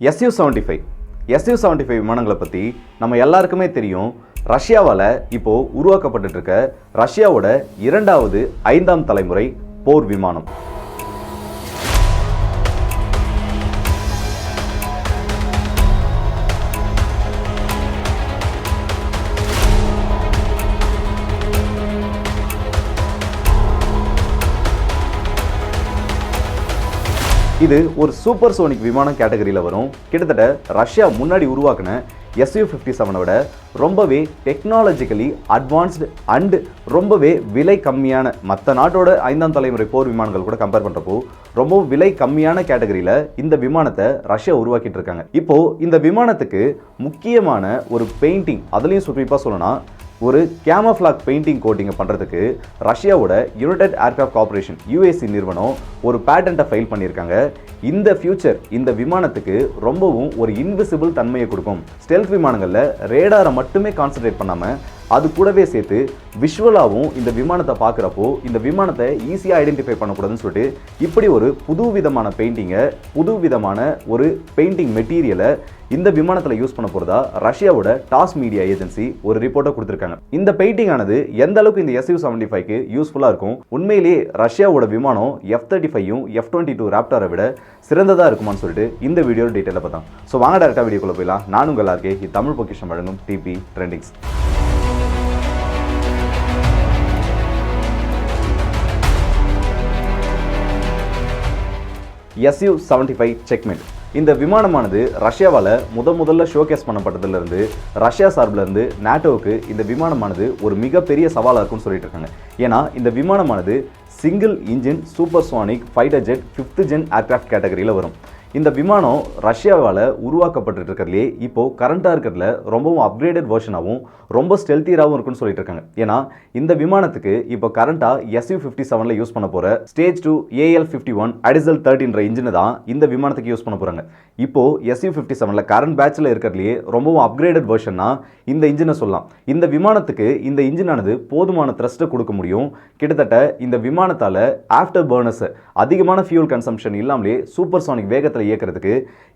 S U seventy five S U seventy five விமானங்களை பற்றி நம்ம எல்லாருக்குமே தெரியும். ரஷ்யாவால் இப்போது உருவாக்கப்பட்டுட்ருக்க ரஷ்யாவோட இரண்டாவது ஐந்தாம் தலைமுறை போர் விமானம். இது ஒரு சூப்பர் சோனிக் விமானம் கேட்டகரியில் வரும். கிட்டத்தட்ட ரஷ்யா முன்னாடி உருவாக்கின எஸ்யூ ஃபிஃப்டி செவனை விட ரொம்பவே டெக்னாலஜிக்கலி அட்வான்ஸ்டு அண்டு ரொம்பவே விலை கம்மியான மற்ற நாட்டோட ஐந்தாம் தலைமுறை போர் விமானங்கள் கூட கம்பேர் பண்ணுறப்போ ரொம்ப விலை கம்மியான கேட்டகரியில் இந்த விமானத்தை ரஷ்யா உருவாக்கிட்டு இருக்காங்க. இப்போது இந்த விமானத்துக்கு முக்கியமான ஒரு பெயிண்டிங் அதுலேயும் சுற்றிப்பாக சொல்லணும்னா ஒரு கேமஃப்ளாக் பெயிண்டிங் கோட்டிங்கை பண்ணுறதுக்கு ரஷ்யாவோட யுனைடெட் ஏர்கிராஃப்ட் கார்பரேஷன் யூஎஸ்சி நிறுவனம் ஒரு பேட்டண்ட்டை ஃபைல் பண்ணியிருக்காங்க. இந்த ஃபியூச்சர் இந்த விமானத்துக்கு ரொம்பவும் ஒரு இன்விசிபிள் தன்மையை கொடுக்கும். ஸ்டெல்த் விமானங்களில் ரேடாரை மட்டுமே கான்சென்ட்ரேட் பண்ணாமல் அது கூடவே சேர்த்து விஷுவலாகவும் இந்த விமானத்தை பார்க்குறப்போ இந்த விமானத்தை ஈஸியாக ஐடென்டிஃபை பண்ணக்கூடாதுன்னு சொல்லிட்டு இப்படி ஒரு புது விதமான பெயிண்டிங்கை புது விதமான ஒரு பெயிண்டிங் மெட்டீரியலை இந்த விமானத்தில் யூஸ் பண்ண போகிறதா ரஷ்யாவோட டாஸ் மீடியா ஏஜென்சி ஒரு ரிப்போர்ட்டை கொடுத்துருக்காங்க. இந்த பெயிண்டிங் ஆனது எந்த அளவுக்கு இந்த எஸ்யூ செவன்டி ஃபைவ்க்கு யூஸ்ஃபுல்லாக இருக்கும்? உண்மையிலேயே ரஷ்யாவோட விமானம் எஃப் தேர்ட்டி ஃபைவும் எஃப் டுவெண்ட்டி டூ ராப்டாரை விட சிறந்ததாக இருக்குமான்னு சொல்லிட்டு இந்த வீடியோ டீட்டெயிலாக பார்த்தோம் ஸோ வாங்க டேரெக்டாக வீடியோக்குள்ள போயிடலாம். நான் உங்கள் எல்லாருக்கே தமிழ் பொக்கிஷம் வழங்கும் D P trendings S U seventy five segment இந்த விமானமானது ரஷ்யாவால் முத முதல்ல ஷோகேஸ் பண்ணப்பட்டதுலேருந்து ரஷ்யா சார்பிலேருந்து நாட்டோவுக்கு இந்த விமானமானது ஒரு மிகப்பெரிய சவாலாக இருக்கும்னு சொல்லிட்டு இருக்காங்க. ஏன்னா இந்த விமானமானது single engine super sonic fighter jet fifth gen aircraft கேட்டகரியில் வரும். இந்த விமானம் ரஷ்யாவால் உருவாக்கப்பட்டு இருக்கிறதுலே இப்போது கரண்ட்டாக இருக்கிறதுல ரொம்பவும் அப்கிரேடட் வேர்ஷனாகவும் ரொம்ப ஸ்டெல்த்தியராகவும் இருக்குன்னு சொல்லிட்டு இருக்காங்க. ஏன்னா இந்த விமானத்துக்கு இப்போ கரண்ட்டாக எஸ்யூ ஃபிஃப்டி செவனில் யூஸ் பண்ண போகிற stage two A L fifty one அடிசல் தேர்ட்டின்ற இன்ஜினு தான் இந்த விமானத்துக்கு யூஸ் பண்ண போகிறாங்க இப்போது எஸ்யூ ஃபிஃப்டி செவனில் கரண்ட் பேட்சில் இருக்கிறதுலே ரொம்பவும் அப்கிரேடட் வேர்ஷன்னா இந்த இன்ஜினை சொல்லலாம். இந்த விமானத்துக்கு இந்த இன்ஜினானது போதுமான த்ரஸ்ட்டை கொடுக்க முடியும். கிட்டத்தட்ட இந்த விமானத்தால் ஆஃப்டர் பர்னர்ஸ் அதிகமான ஃபியூல் கன்சம்ஷன் இல்லாமலே சூப்பர் சானிக் வேகத்தில் இயக்கிறதுக்கு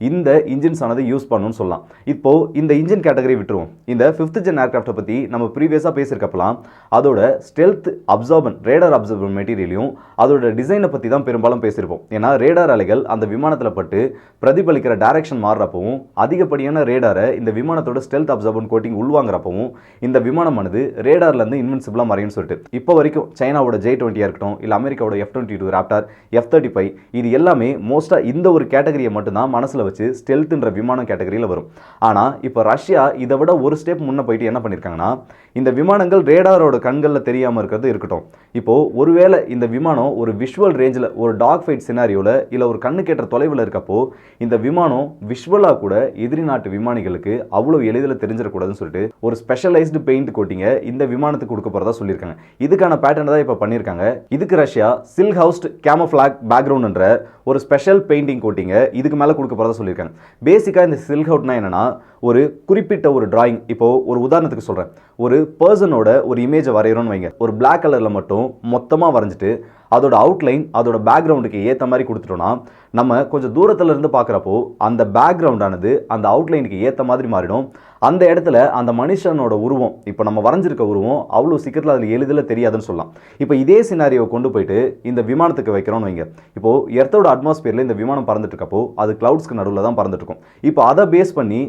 இந்த இன்ஜின்ஸ் ஆனது யூஸ் பண்ணணும்னு சொல்லலாம். இப்போ இந்த இன்ஜின் கேட்டகரி விட்டுருவோம். இந்த ஃபிஃப்த் ஜென் ஏர்கிராஃப்ட்டை பற்றி நம்ம ப்ரீவியஸாக பேசியிருக்கப்பலாம் அதோட ஸ்டெல்த் அப்சார்பன் ரேடார் அப்சர்பன் மெட்டீரியலையும் அதோட டிசைனை பற்றி தான் பெரும்பாலும் பேசியிருப்போம். ஏன்னா ரேடார் அலைகள் அந்த விமானத்தில் பட்டு பிரதிபலிக்கிற டைரக்ஷன் மாறுறப்பவும் அதிகப்படியான ரேடாரை இந்த விமானத்தோட ஸ்டெல்த் அப்சர்பன் கோட்டிங் உள்வாங்குறப்பவும் இந்த விமானமானது ரேடார்லேருந்து இன்வென்சிபிளாக மறையும் சொல்லிட்டு. இப்போ வரைக்கும் சைனாவோட ஜே டுவெண்ட்டியாக இருக்கட்டும் இல்லை அமெரிக்காவோட F twenty two raptor F thirty five இது எல்லாமே மோஸ்ட்டாக இந்த ஒரு கேட்டகரி கேட்டகரியை மட்டும்தான் மனசில் வச்சு ஸ்டெல்த்துன்ற விமானம் கேட்டகரியில் வரும். ஆனால் இப்போ ரஷ்யா இதை விட ஒரு ஸ்டெப் முன்னே போயிட்டு என்ன பண்ணியிருக்காங்கன்னா இந்த விமானங்கள் ரேடாரோட கண்களில் தெரியாமல் இருக்கிறது இருக்கட்டும். இப்போது ஒருவேளை இந்த விமானம் ஒரு விஷுவல் ரேஞ்சில் ஒரு டாக் ஃபைட் சினாரியோவில் இல்லை ஒரு கண்ணு கேட்ட தொலைவில் இருக்கப்போ இந்த விமானம் விஷுவலாக கூட எதிரி நாட்டு விமானிகளுக்கு அவ்வளோ எளிதில் தெரிஞ்சிடக்கூடாதுன்னு சொல்லிட்டு ஒரு ஸ்பெஷலைஸ்டு பெயிண்ட் கோட்டிங்கை இந்த விமானத்துக்கு கொடுக்க போகிறதா சொல்லியிருக்காங்க. இதுக்கான பேட்டர்ன் தான் இப்போ பண்ணியிருக்காங்க. இதுக்கு ரஷ்யா சில்ஹவுஸ்ட் ஹவுஸ்ட் கேமஃப்ளாக் பேக்ரவுண்ட்ன்ற ஒரு ஸ்பெஷல் பெயிண்டிங் கோட்டிங்கை இதுக்கு மேலே கொடுக்க போகிறதா சொல்லியிருக்காங்க பேசிக்காக இந்த சில்க் அவுட்னா என்னன்னா ஒரு குறிப்பிட்ட ஒரு டிராயிங் இப்போது ஒரு உதாரணத்துக்கு சொல்கிறேன் ஒரு பர்சனோட ஒரு இமேஜை வரைகிறோன்னு வைங்க. ஒரு பிளாக் கலரில் மட்டும் மொத்தமாக வரைஞ்சிட்டு அதோட அவுட்லைன் அதோட பேக்ரவுண்டுக்கு ஏற்ற மாதிரி கொடுத்துட்டோன்னா நம்ம கொஞ்சம் தூரத்தில் இருந்து பார்க்குறப்போ அந்த பேக்ரவுண்டானது அந்த அவுட்லைனுக்கு ஏற்ற மாதிரி மாறிடும். அந்த இடத்துல அந்த மனுஷனோட உருவம் இப்போ நம்ம வரைஞ்சிருக்க உருவம் அவ்வளோ சீக்கிரத்தில் அதில் எளிதில் தெரியாதுன்னு சொல்லலாம். இப்போ இதே சினாரியை கொண்டு போயிட்டு இந்த விமானத்துக்கு வைக்கிறோம்னு வைங்க. இப்போது எர்த்தோட அட்மாஸ்பியரில் இந்த விமானம் பறந்துட்டு இருக்கப்போ அது கிளவுட்ஸ்க்கு நடுவில் தான் பறந்துட்டு இருக்கும். இப்போ அதை பேஸ் பண்ணி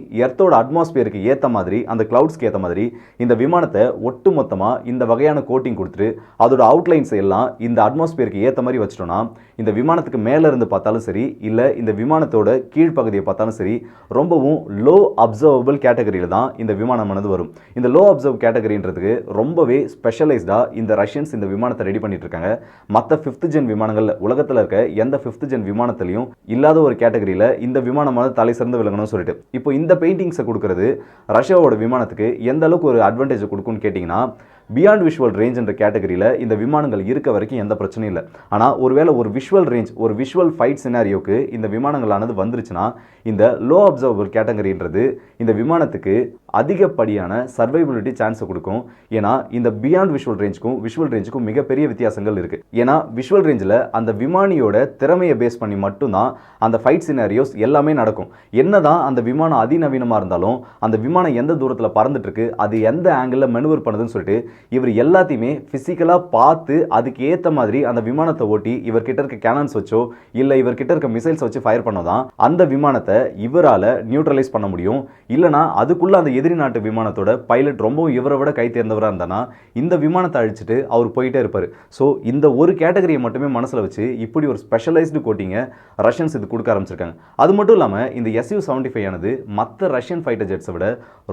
எர்த்தோட அட்மாஸ்பியருக்கு ஏற்ற மாதிரி அந்த கிளவுட்ஸ்க்கு ஏற்ற மாதிரி இந்த விமானத்தை ஒட்டு மொத்தமாக இந்த வகையான கோட்டிங் கொடுத்துட்டு அதோட அவுட்லைன்ஸ் எல்லாம் இந்த அட்மாஸ்பியருக்கு ஏற்ற மாதிரி வச்சிட்டோம்னா இந்த விமானத்துக்கு மேலே இருந்து பார்த்தாலும் சரி இல்லை இந்த விமானத்தோட கீழ்ப்பகுதியை பார்த்தாலும் சரி ரொம்பவும் லோ அப்சர்வபிள் கேட்டகரியில் தான் இந்த விமானமானது வரும். இந்த லோ அப்சர்வ் கேட்டகரின்றதுக்கு ரொம்பவே ஸ்பெஷலைஸ்டாக இந்த ரஷ்யன்ஸ் இந்த விமானத்தை ரெடி பண்ணிட்டு இருக்காங்க மற்ற ஃபிஃப்த் ஜென் விமானங்கள் உலகத்தில் இருக்க எந்த ஃபிஃப்த் ஜென் விமானத்திலையும் இல்லாத ஒரு கேட்டகரியில் இந்த விமானமானது தலை சிறந்து விளங்கணும்னு சொல்லிட்டு. இப்போ இந்த பெயிண்டிங் பெயிண்டிங்ஸை கொடுக்கறது ரஷ்யாவோட விமானத்துக்கு எந்த அளவுக்கு ஒரு அட்வான்டேஜ் கொடுக்கும்னு கேட்டிங்கன்னா பியாண்ட் விஷுவல் ரேஞ்ச் என்ற கேட்டகரியில் இந்த விமானங்கள் இருக்க வரைக்கும் எந்த பிரச்சனையும் இல்லை. ஆனால் ஒருவேளை ஒரு விஷுவல் ரேஞ்ச் ஒரு விஷுவல் ஃபைட் சினாரியோக்கு இந்த விமானங்களானது வந்துருச்சுன்னா இந்த லோ அப்சர்வபிள் கேட்டகரின்றது இந்த விமானத்துக்கு அதிகப்படியான சர்வைபிலிட்டி சான்ஸை கொடுக்கும். ஏன்னா இந்த பியாண்ட் விஷுவல் ரேஞ்சுக்கும் விஷுவல் ரேஞ்சுக்கும் மிகப்பெரிய வித்தியாசங்கள் இருக்குது ஏன்னா விஷுவல் ரேஞ்சில் அந்த விமானியோட திறமையை பேஸ் பண்ணி மட்டும்தான் அந்த ஃபைட் சினாரியோஸ் எல்லாமே நடக்கும். என்னதான் அந்த விமானம் அதிநவீனமாக இருந்தாலும் அந்த விமானம் எந்த தூரத்தில் பறந்துட்டுருக்கு அது எந்த ஆங்கிளில் மெனுவர் பண்ணுதுன்னு சொல்லிட்டு இவர் எல்லாத்தையுமே ஃபிசிக்கலாக பார்த்து அதுக்கு ஏற்ற மாதிரி அந்த விமானத்தை ஓட்டி இவர்கிட்ட இருக்க கேனன்ஸ் வச்சோ இல்லை இவர்கிட்ட இருக்க மிசைல்ஸ் வச்சு ஃபயர் பண்ணதான் அந்த விமானத்தை இவரால் நியூட்ரலைஸ் பண்ண முடியும். இல்லைனா அதுக்குள்ளே அந்த எதிரி நாட்டு விமானத்தோட பைலட் ரொம்பவும் இவரை விட கை தேர்ந்தவராக இருந்தானா இந்த விமானத்தை அழிச்சிட்டு அவர் போயிட்டே இருப்பார். ஸோ இந்த ஒரு கேட்டகரியை மட்டுமே மனசில் வச்சு இப்படி ஒரு ஸ்பெஷலைஸ்டு கோட்டிங்கை ரஷ்யன்ஸ் இது கொடுக்க ஆரம்பிச்சிருக்காங்க. அது மட்டும் இல்லாமல் இந்த எஸ்யூ செவன்டி ஃபைவ் ஆனது மற்ற ரஷ்யன் ஃபைட்டர் ஜெட்ஸை விட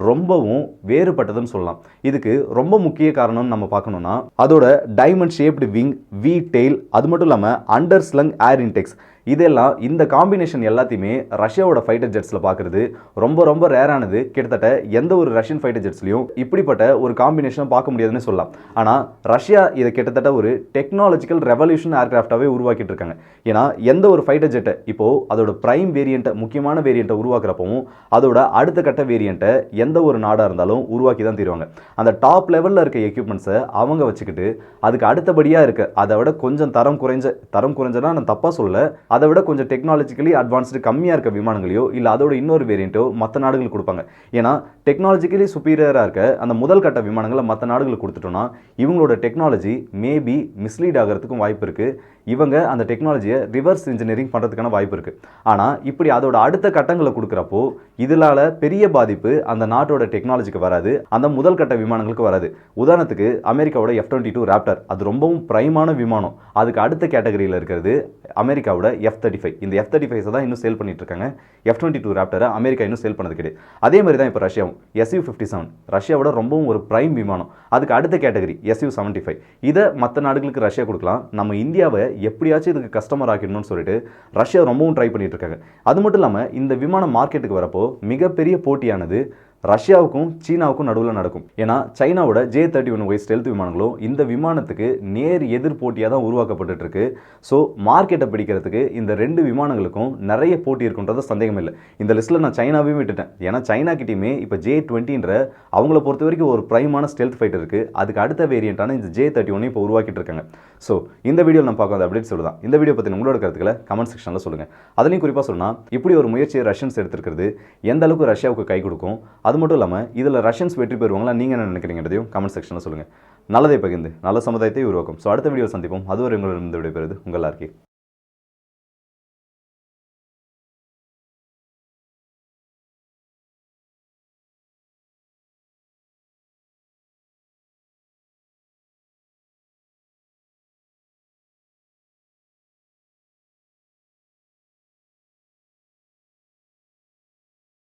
ரொம்பவும் வேறுபட்டதுன்னு சொல்லலாம். இதுக்கு ரொம்ப முக்கிய காரணம்னு நம்ம பார்க்கணும்னா அதோட diamond shaped wing V tail அது மட்டும் இல்லாமல் அண்டர் ஸ்லங் ஏர் இன்டெக்ஸ் இதெல்லாம் இந்த காம்பினேஷன் எல்லாத்தையுமே ரஷ்யாவோட ஃபைட்டர் ஜெட்ஸில் பார்க்குறது ரொம்ப ரொம்ப ரேரானது கிட்டத்தட்ட எந்த ஒரு ரஷ்யன் ஃபைட்டர் ஜெட்ஸ்லையும் இப்படிப்பட்ட ஒரு காம்பினேஷனை பார்க்க முடியாதுன்னு சொல்லலாம். ஆனால் ரஷ்யா இதை கிட்டத்தட்ட ஒரு டெக்னாலஜிக்கல் ரெவல்யூஷன் ஏர்கிராஃப்டாகவே உருவாக்கிட்டு இருக்காங்க. ஏன்னா எந்த ஒரு ஃபைட்டர் ஜெட்டை இப்போது அதோட ப்ரைம் வேரியண்ட்டை முக்கியமான வேரியண்ட்டை உருவாக்குறப்பவும் அதோட அடுத்த கட்ட வேரியண்ட்டை எந்த ஒரு நாடாக இருந்தாலும் உருவாக்கி தான் தருவாங்க. அந்த டாப் லெவலில் இருக்க எக்யூப்மெண்ட்ஸை அவங்க வச்சுக்கிட்டு அதுக்கு அடுத்தபடியாக இருக்க அதை விட கொஞ்சம் தரம் குறைஞ்ச தரம் குறைஞ்சனா நான் தப்பாக சொல்லலை அதை விட கொஞ்சம் டெக்னாலஜிக்கலி அட்வான்ஸ்டு கம்மியாக இருக்க விமானங்களையோ இல்லை அதோட இன்னொரு வேரியண்ட்டோ மற்ற நாடுகளுக்கு கொடுப்பாங்க. ஏன்னா டெக்னாலஜிக்கலி சுப்பீரியராக இருக்க அந்த முதல் கட்ட விமானங்களை மற்ற நாடுகளுக்கு கொடுத்துட்டோம்னா இவங்களோட டெக்னாலஜி மேபி மிஸ்லீட் ஆகிறதுக்கும் வாய்ப்பு இருக்குது இவங்க அந்த டெக்னாலஜியை ரிவர்ஸ் இன்ஜினியரிங் பண்ணுறதுக்கான வாய்ப்பு இருக்குது ஆனால் இப்படி அதோட அடுத்த கட்டங்களை கொடுக்குறப்போ இதனால பெரிய பாதிப்பு அந்த நாட்டோட டெக்னாலஜிக்கு வராது அந்த முதல் கட்ட விமானங்களுக்கு வராது. உதாரணத்துக்கு அமெரிக்காவோட எஃப் டுவெண்ட்டி டூ ராப்டர் அது ரொம்பவும் பிரைமான விமானம். அதுக்கு அடுத்த கேட்டகரியில் இருக்கிறது அமெரிக்காவோட எஃப் தேர்ட்டி ஃபைவ் இந்த எஃப் தேர்ட்டி ஃபைவ்ஸை தான் இன்னும் சேல் பண்ணிட்டு இருக்காங்க எஃப் டுவெண்ட்டி டூ ராப்டரை அமெரிக்கா இன்னும் சேல் பண்ணது கிடையாது. அதே மாதிரி தான் இப்போ ரஷ்யாவும். எஸ்யூ ஃபிஃப்டி செவன் ரஷ்யாவோட ரொம்பவும் ஒரு பிரைம் விமானம். அதுக்கு அடுத்த கேட்டகரி எஸ்யூ செவன்ட்டி ஃபைவ் இதை மற்ற நாடுகளுக்கு ரஷ்யா கொடுக்கலாம். நம்ம இந்தியாவை எப்படியாச்சும் இதுக்கு கஸ்டமர் ஆக்கிடணும்னு சொல்லிட்டு ரஷ்யா ரொம்பவும் ட்ரை பண்ணிட்டு இருக்காங்க. அது மட்டும் இல்லாமல் இந்த விமானம் மார்க்கெட்டுக்கு வரப்போ மிகப்பெரிய போட்டியானது ரஷ்யாவுக்கும் சீனாவுக்கும் நடுவில் நடக்கும். ஏன்னா சைனாவோட J thirty one Y stealth விமானங்களும் இந்த விமானத்துக்கு நேர் எதிர் போட்டியாக தான் உருவாக்கப்பட்டு இருக்கு ஸோ மார்க்கெட்டை பிடிக்கிறதுக்கு இந்த ரெண்டு விமானங்களுக்கும் நிறைய போட்டி இருக்குன்றது சந்தேகம் இல்லை. இந்த லிஸ்ட்டில் நான் சைனாவையும் விட்டுட்டேன். ஏன்னா சைனா கிட்டேயுமே இப்போ ஜே டுவெண்ட்டின்ற அவங்கள பொறுத்த வரைக்கும் ஒரு ப்ரைமான ஸ்டெல்த் ஃபைட்டர் இருக்குது அதுக்கு அடுத்த வேரியண்ட்டான இந்த ஜே தேர்ட்டி ஒன்னையும் இப்போ உருவாக்கிட்டு இருக்காங்க ஸோ இந்த வீடியோ நம்ம பார்க்க அப்டேட் சொல்லுதான். இந்த வீடியோ பற்றி உங்களோட கருத்துக்களை கமெண்ட் செக்ஷனில் சொல்லுங்கள் அதுலேயும் குறிப்பாக சொன்னால் இப்படி ஒரு முயற்சியை ரஷ்யன்ஸ் எடுத்திருக்கிறது எந்த அளவுக்கு ரஷ்யாவுக்கு கை கொடுக்கும் அது மட்டும் இல்லாமல் இதில் ரஷ்யன்ஸ் வெற்றி பெறுவாங்களா நீங்கள் என்ன நினைக்கிறீங்கிறதையும் கமெண்ட் செக்ஷனில் சொல்லுங்கள் நல்லதை பகிர்ந்து நல்ல சமுதாயத்தை உருவாக்கும். ஸோ அடுத்த வீடியோ சந்திப்போம். அதுவரை உங்களிடம் விடைபெறுது உங்கள் எல்லாருக்கே